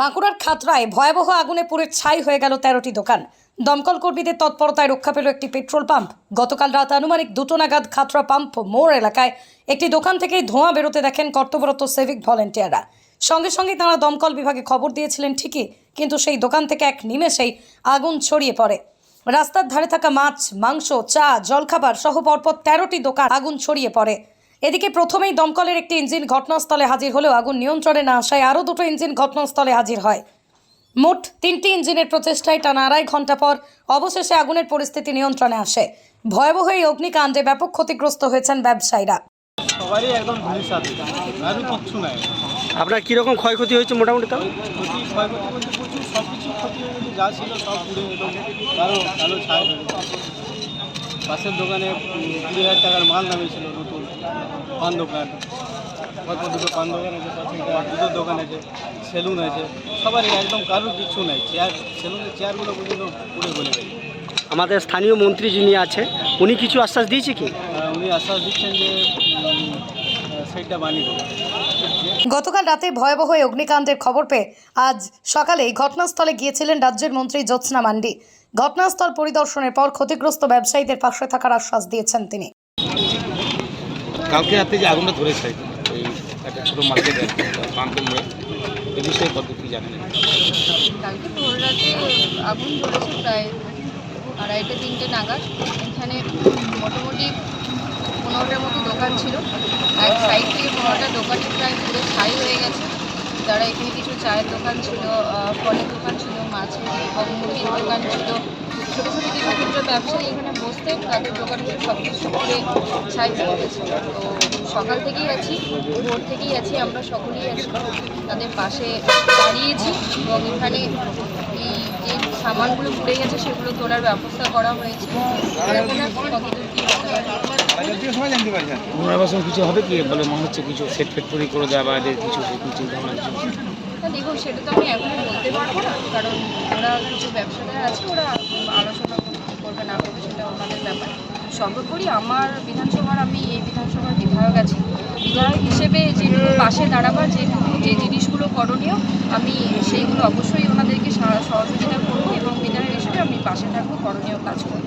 বাঁকুড়ার খাতরায় ভয়াবহ আগুনে পুড়ে ছাই হয়ে গেল তেরোটি দোকান। দমকল কর্মীদের তৎপরতায় রক্ষা পেল একটি পেট্রোল পাম্প। গতকাল রাত আনুমানিক দুটো নাগাদ খাতরা পাম্প মোড় এলাকায় একটি দোকান থেকেই ধোঁয়া বেরোতে দেখেন কর্তব্যরত সিভিক ভলেন্টিয়াররা। সঙ্গে সঙ্গে তারা দমকল বিভাগে খবর দিয়েছিলেন ঠিকই, কিন্তু সেই দোকান থেকে এক নিমেষেই আগুন ছড়িয়ে পড়ে। রাস্তার ধারে থাকা মাছ, মাংস, চা, জলখাবার সহ পরপর তেরোটি দোকান আগুন ছড়িয়ে পড়ে। এদিকে প্রথমেই দমকলের একটি ইঞ্জিন ঘটনাস্থলে হাজির হলেও আগুন নিয়ন্ত্রণে না আসায় আরও দুটো ইঞ্জিন ঘটনাস্থলে হাজির হয়। মোট তিনটি ইঞ্জিনের প্রচেষ্টায় টানা আড়াই ঘণ্টা পর অবশেষে আগুনের পরিস্থিতি নিয়ন্ত্রণে আসে। ভয়াবহ এই অগ্নিকাণ্ডে ব্যাপক ক্ষতিগ্রস্ত হয়েছেন ব্যবসায়ীরা। সবারই একদম ধূলিসাৎ আরও কিচ্ছু নাই। আপনার কীরকম ক্ষয়ক্ষতি হয়েছে মোটামুটি তাও ক্ষতি ক্ষয়ক্ষতি প্রচুর সব কিছু ক্ষতি হয়ে গেছে যা ছিল সব পুড়ে একদম কালো কালো ছায় গেছে। পাশের দোকানে কুড়ি হাজার টাকার মাল নামিয়েছিল নতুন পান দোকান অল্প দুটো পান দোকান আছে পাশে দুটো দোকান আছে সেলুন আছে। সবারই একদম কারোর কিচ্ছু নাই। চেয়ার সেলুনের চেয়ারগুলো পর্যন্ত পুড়ে গলে গেছে। আমাদের স্থানীয় মন্ত্রী যিনি আছে উনি কিছু আশ্বাস দিয়েছে কি? উনি আশ্বাস দিচ্ছেন যে সেইটা বানিয়ে দেবে। গতকাল রাতে ভয়াবহ অগ্নিকাণ্ডের খবর পেয়ে আজ সকালে ঘটনাস্থলে গিয়েছিলেন রাজ্যের মন্ত্রী জ্যোৎস্না মান্ডি। ঘটনাস্থল পরিদর্শনের পর ক্ষতিগ্রস্ত ব্যবসায়ীদের পাশে থাকার আশ্বাস দিয়েছেন তিনি। কালকে রাতে যে আগুনটা ধরেছে ওই একটা ছোটো মার্কেট পাম্পের মোড়ে এ বিষয়ে কত কি জানেন? কালকে ভোর রাতে আগুন ধরেছে প্রায় আড়াইটে তিনটে নাগাদ। এখানে মোটামুটি পনেরোটার মতো দোকান ছিল। এক সাইড থেকে পনেরোটা দোকানে প্রায় পুরো ছাই হয়ে গেছে। যারা এখানে কিছু চায়ের দোকান ছিল ফলের দোকান ছিল মাছের এবং দোকান ছিল। ছোটো ছোটো কিছু ক্ষুদ্র ব্যবসায়ী এখানে বসতে তাদের দোকানগুলো সব কিছু করে ছাই হয়ে তো সকাল থেকেই আছি, ভোর থেকেই আছি, আমরা সকলেই আছি। তাদের পাশে দাঁড়িয়েছি এবং এখানে এই যে সামানগুলো পুড়ে গেছে, সেগুলো তোলার ব্যবস্থা করা হয়েছে। কিছু হবে কি? বলে মনে হচ্ছে কিছু সেট ফেট করে দেওয়া বা এদের কিছু ধরনের কিছু? তা দেখুন, সেটা তো আমি এখনই বলতে পারব না, কারণ ওরা কিছু ব্যবসাদার আছে, ওরা আলোচনা করবে না করবে, সেটা ওনাদের ব্যাপার। সর্বোপরি আমার বিধানসভার আমি এই বিধানসভার বিধায়ক আছি। বিধায়ক হিসেবে যেটুকু পাশে দাঁড়াবার যেটুকু যে জিনিসগুলো করণীয়, আমি সেইগুলো অবশ্যই ওনাদেরকে সহযোগিতা করব এবং বিধায়ক হিসেবে আমি পাশে থাকব, করণীয় কাজ করব।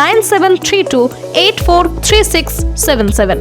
nine seven three two eight four three six seven seven